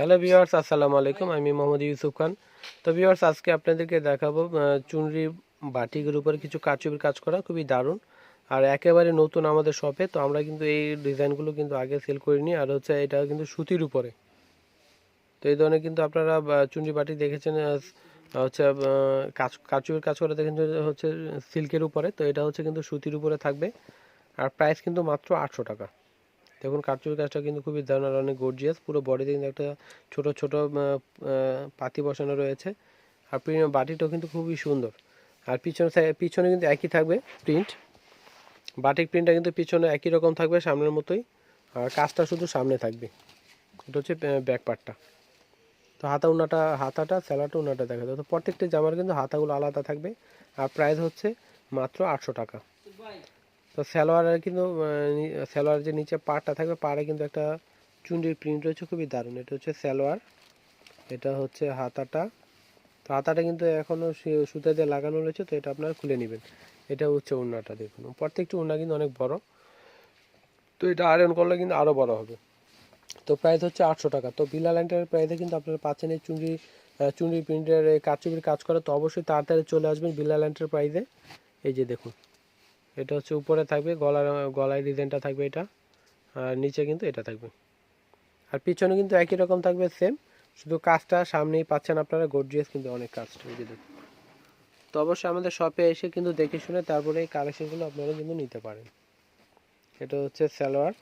Hello viewers আসসালামু আলাইকুম। আমি মোহাম্মদ ইউসুফ খান। তো ভিউয়ার্স আজকে আপনাদেরকে দেখাবো চুনরি বাটিকের উপরে কিছু কারচুপির কাজ করা, খুবই দারুণ। আর একেবারে নতুন আমাদের শপে তো আমরা কিন্তু এই ডিজাইনগুলো কিন্তু আগে সেল করিনি, আর হচ্ছে এটা কিন্তু সুতির উপরে। তো এই ধরনের কিন্তু আপনারা চুনরি বাটি দেখেছেন হচ্ছে কাজ কারচুপির কাজ করা দেখেছেন হচ্ছে সিল্কের উপরে, তো এটা হচ্ছে কিন্তু সুতির উপরে থাকবে। আর প্রাইস কিন্তু মাত্র আটশো টাকা। দেখুন কারচুপি কাজটা কিন্তু খুবই দারুণ আর অনেক গর্জিয়াস পুরো বডিতে কিন্তু একটা ছোট ছোট পাতি বসানো রয়েছে। আর প্রি- বাটিটাও কিন্তু খুবই সুন্দর। আর পিছনে পিছনে কিন্তু একই থাকবে প্রিন্ট বাটিক প্রিন্টটা কিন্তু পিছনে একই রকম থাকবে, সামনের মতোই। আর কাজটা শুধু সামনে থাকবে। এটা হচ্ছে ব্যাক পার্টটা তো হাতা উনাটা, হাতাটা স্যালাটা উনাটা দেখা যায় তো প্রত্যেকটা জামার কিন্তু হাতাগুলো আলাদা থাকবে। আর প্রাইস হচ্ছে মাত্র আটশো টাকা। তো সালোয়ারের কিন্তু আহ, নি- সালোয়ার যে নিচে পাড়টা থাকবে পাড়ে কিন্তু একটা চুন্ডির প্রিন্ট রয়েছে খুবই দারুণ। এটা হচ্ছে সালোয়ার এটা হচ্ছে হাতাটা। তো হাতাটা কিন্তু এখনও সুতা দিয়ে লাগানো রয়েছে তো এটা আপনারা খুলে নেবেন। এটা হচ্ছে ওড়নাটা দেখুন। প্রত্যেকটি ওড়না কিন্তু অনেক বড়। তো এটা আয়রন করলে কিন্তু আরও বড় হবে। তো প্রাইস হচ্ছে আটশো টাকা। তো বিলা লাইনটার প্রাইসে কিন্তু আপনারা পাচ্ছেন এই চুন্ডি চুন্ডি প্রিন্টের কাচুবির কাজ করা। তো অবশ্যই তাড়াতাড়ি চলে আসবেন বিলা লাইনটার প্রাইসে এই যে দেখুন। এটা হচ্ছে উপরে থাকবে, গলার, গলায় ডিজাইনটা থাকবে এটা, আর নিচে কিন্তু এটা থাকবে। আর পিছনে কিন্তু একই রকম থাকবে সেম শুধু কাজটা সামনেই পাচ্ছেন আপনারা গর্জিয়াস কিন্তু অনেক কাজটা এই যে দেখুন। তো অবশ্যই আমাদের শপে এসে কিন্তু দেখে শুনে তারপরে এই কালেকশনগুলো আপনারা কিন্তু নিতে পারেন। এটা হচ্ছে সালোয়ার,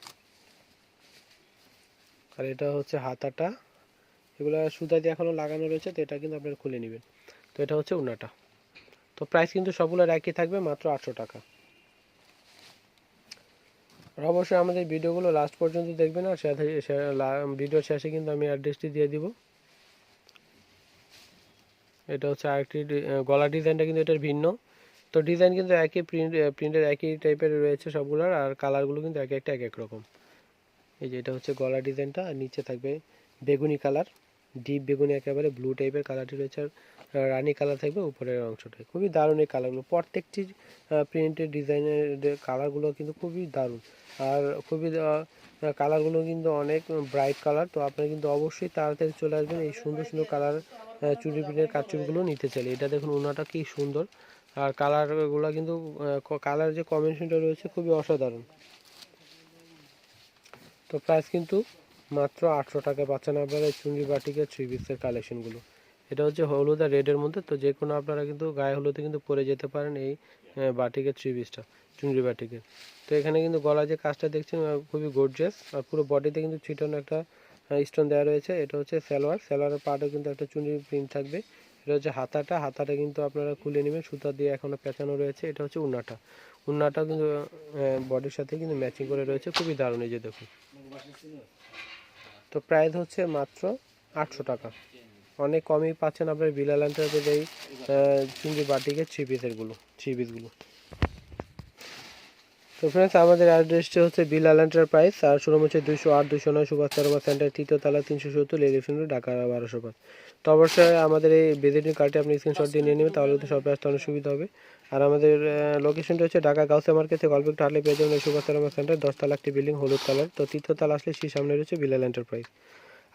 আর এটা হচ্ছে হাতাটা। এগুলো সুতা দিয়ে এখনও লাগানো রয়েছে, তো এটা কিন্তু আপনারা খুলে নেবেন। তো এটা হচ্ছে উনাটা। তো প্রাইস কিন্তু সবগুলোর একই থাকবে, মাত্র আটশো টাকা। অবশ্যই আমাদের ভিডিওগুলো লাস্ট পর্যন্ত দেখবেন আর সাথে ভিডিওর শেষে কিন্তু আমি অ্যাড্রেসটি দিয়ে দিব। এটা হচ্ছে আরেকটি গলা ডিজাইনটা কিন্তু এটার ভিন্ন। তো ডিজাইন কিন্তু একই প্রিন্ট প্রিন্টের একই টাইপের রয়েছে সবগুলোর আর কালারগুলো কিন্তু এক একটা এক এক রকম। এই যে এটা হচ্ছে গলা ডিজাইনটা আর নিচে থাকবে বেগুনি কালার ডিপ বেগুনি একেবারে ব্লু টাইপের কালারটি রয়েছে আর রানী কালার থাকবে উপরের অংশটায়। খুবই দারুণ এই কালারগুলো প্রত্যেকটি প্রিন্টের ডিজাইনের কালারগুলো কিন্তু খুবই দারুণ। আর খুবই কালারগুলো কিন্তু অনেক ব্রাইট কালার তো আপনারা কিন্তু অবশ্যই তাড়াতাড়ি চলে আসবেন এই সুন্দর সুন্দর কালার চুড়ি প্রিন্টের কাচুরিগুলো নিতে চাইলে। এটা দেখুন ওনাটা কি সুন্দর। আর কালারগুলো কিন্তু কালার যে কম্বিনেশনটা রয়েছে খুবই অসাধারণ। তো প্রাইস কিন্তু মাত্র আটশো টাকা পাচ্ছেন আপনারা এই চুঙ্গি বাটিকের থ্রি পিসের কালেকশনগুলো। এটা হচ্ছে হলুদ আর রেডের মধ্যে, তো যে কোনো আপনারা কিন্তু গায়ে হলুদে কিন্তু পরে যেতে পারেন এই বাটিকের থ্রি পিসটা চুঙ্গি বাটিকের। তো এখানে কিন্তু গলা যে কাজটা দেখছেন খুবই গর্জিয়াস আর পুরো বডিতে কিন্তু ছিটানো একটা স্টোন দেওয়া রয়েছে। এটা হচ্ছে সালোয়ার, সালোয়ারের পার্টও কিন্তু একটা চুঙ্গি প্রিন্ট থাকবে। এটা হচ্ছে হাতাটা হাতাটা কিন্তু আপনারা খুলে নেবেন, সুতা দিয়ে এখনও পেঁচানো রয়েছে। এটা হচ্ছে উন্নাটা। উন্নাটাও কিন্তু বডির সাথে কিন্তু ম্যাচিং করে রয়েছে। খুবই দারুণ এই যে দেখুন। তো প্রাইস হচ্ছে মাত্র আটশো টাকা। অনেক কমই পাচ্ছেন আপনার বিলাল এন্টারপ্রাইজ এই চুঙ্গি বাটিকের থ্রি পিসেরগুলো থ্রি পিসগুলো তো ফ্রেন্ডস আমাদের অ্যাড্রেসটা হচ্ছে বিলাল এন্টারপ্রাইজ আর শোরুম হচ্ছে দুশো আট দুশো নয় সুভাষ তারমা সেন্টার তৃতীয় তালা তিনশো সত্তর এলিফেন্ট ঢাকা বারোশো পাঁচ। তো অবশ্যই আমাদের এই ভিজিটিং কার্ডটি আপনি স্ক্রিনশট দিয়ে নিয়ে নেবেন, তাহলে তো শপে আসতে অনেক সুবিধা হবে। আর আমাদের লোকেশনটা হচ্ছে ঢাকা গাউসে মার্কেট থেকে অল্প একটু হাঁটলে পেয়ে যাবেন সুভাষ তারমা সেন্টার দশতলা একটি বিল্ডিং হলুদ কালার তো তৃতীয় তালা আসলে সেই সামনে রয়েছে বিলাল এন্টারপ্রাইজ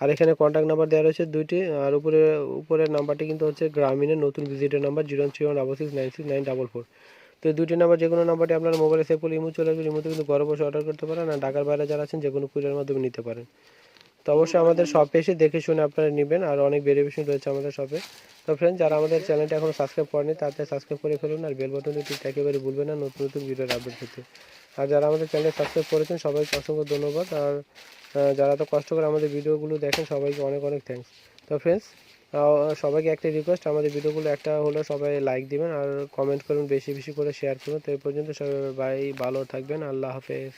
আর এখানে কন্ট্যাক্ট নাম্বার দেওয়া রয়েছে দুইটি, আর উপরে, উপরের নাম্বারটি কিন্তু হচ্ছে গ্রামীণের নতুন ভিজিটের number zero three one double six nine six nine double four তো এই দুইটি নাম্বার যে কোনো নাম্বারটি আপনার মোবাইলে সেভ করলে ইমো চলে আসবে। ইমোতে কিন্তু ঘরে বসে অর্ডার করতে পারেন আর ঢাকার বাইরে যারা আছেন যে কোনো কুরিয়ার মাধ্যমে নিতে পারেন। তো অবশ্যই আমাদের শপে এসে দেখে শুনে আপনারা নেবেন আর অনেক ভেরিফিকেশন রয়েছে আমাদের শপে তো ফ্রেন্ড যারা আমাদের চ্যানেলটা এখনও সাবস্ক্রাইব করেনি তাড়াতাড়ি সাবস্ক্রাইব করে ফেলুন আর বেল বাটনটি ঠিক একেবারে ভুলবেন না নতুন নতুন ভিডিওর আপডেট পেতে। আর যারা আমাদের চ্যানেল সাবস্ক্রাইব করেছেন, সবাইকে অসংখ্য ধন্যবাদ। আর যারা তো কষ্ট করে আমাদের ভিডিওগুলো দেখেন, সবাইকে অনেক অনেক থ্যাঙ্কস তো ফ্রেন্ডস সবাইকে একটা রিকোয়েস্ট আমাদের ভিডিওগুলো একটা হলো সবাই লাইক দিবেন আর কমেন্ট করুন, বেশি বেশি করে শেয়ার করুন। তো এই পর্যন্ত সবাই ভাই ভালো থাকবেন, আল্লাহ হাফেজ।